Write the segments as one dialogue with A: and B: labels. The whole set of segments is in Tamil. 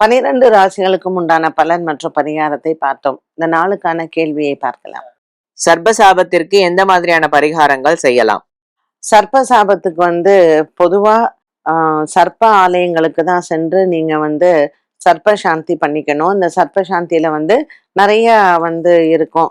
A: பனிரெண்டு ராசிகளுக்கும் உண்டான பலன் மற்றும் பரிகாரத்தை பார்த்தோம். இந்த நாளுக்கான கேள்வியை பார்க்கலாம்.
B: சர்பசாபத்திற்கு எந்த மாதிரியான பரிகாரங்கள் செய்யலாம்?
A: சர்ப்ப சாபத்துக்கு வந்து பொதுவா ஆஹ், சர்ப்ப ஆலயங்களுக்கு தான் சென்று நீங்க வந்து சர்ப்ப சாந்தி பண்ணிக்கணும். இந்த சர்ப்ப சாந்தியில வந்து நிறைய வந்து இருக்கும்.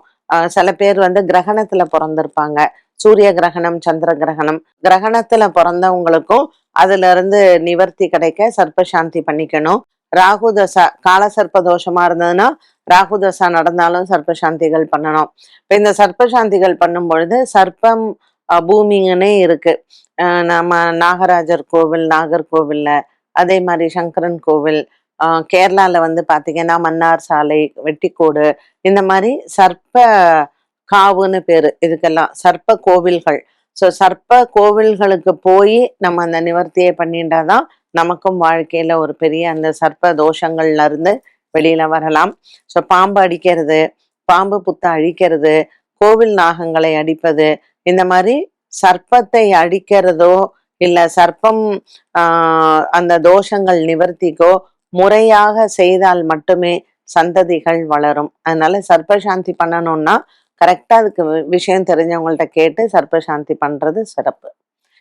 A: சில பேர் வந்து கிரகணத்துல பிறந்திருப்பாங்க. சூரிய கிரகணம் சந்திர கிரகணம். கிரகணத்துல பிறந்தவங்களுக்கும் அதுல இருந்து நிவர்த்தி கிடைக்க சர்ப்ப சாந்தி பண்ணிக்கணும். ராகு தசா கால தோஷமா இருந்ததுன்னா ராகு தசா நடந்தாலும் சர்ப்ப சாந்திகள் பண்ணணும். இப்ப இந்த சர்ப்ப சாந்திகள் பண்ணும் பொழுது சர்ப்பம் பூமிங்கன்னே இருக்கு. நம்ம நாகராஜர் கோவில் நாகர்கோவில்ல அதே மாதிரி சங்கரன் கோவில் கேரளாவில் கேரளால வந்து பாத்தீங்கன்னா மன்னார் சாலை வெட்டிக்கோடு இந்த மாதிரி சர்ப்ப காவுன்னு பேரு. இதுக்கெல்லாம் சர்ப்ப கோவில்கள். ஸோ சர்ப்ப கோவில்களுக்கு போய் நம்ம அந்த நிவர்த்தியை பண்ணிட்டாதான் நமக்கும் வாழ்க்கையில ஒரு பெரிய அந்த சர்ப்ப தோஷங்கள்ல இருந்து வெளியில வரலாம். ஸோ பாம்பு அடிக்கிறது பாம்பு புத்தை அழிக்கிறது கோவில் நாகங்களை அடிப்பது இந்த மாதிரி சர்ப்பத்தை அடிக்கிறதோ இல்ல சர்ப்பம் அந்த தோஷங்கள் நிவர்த்திக்கோ முறையாக செய்தால் மட்டுமே சந்ததிகள் வளரும். அதனால சர்ப்ப சாந்தி பண்ணணும்னா கரெக்டா அதுக்கு விஷயம் தெரிஞ்சவங்கள்ட்ட கேட்டு சர்ப்ப சாந்தி பண்றது சிறப்பு.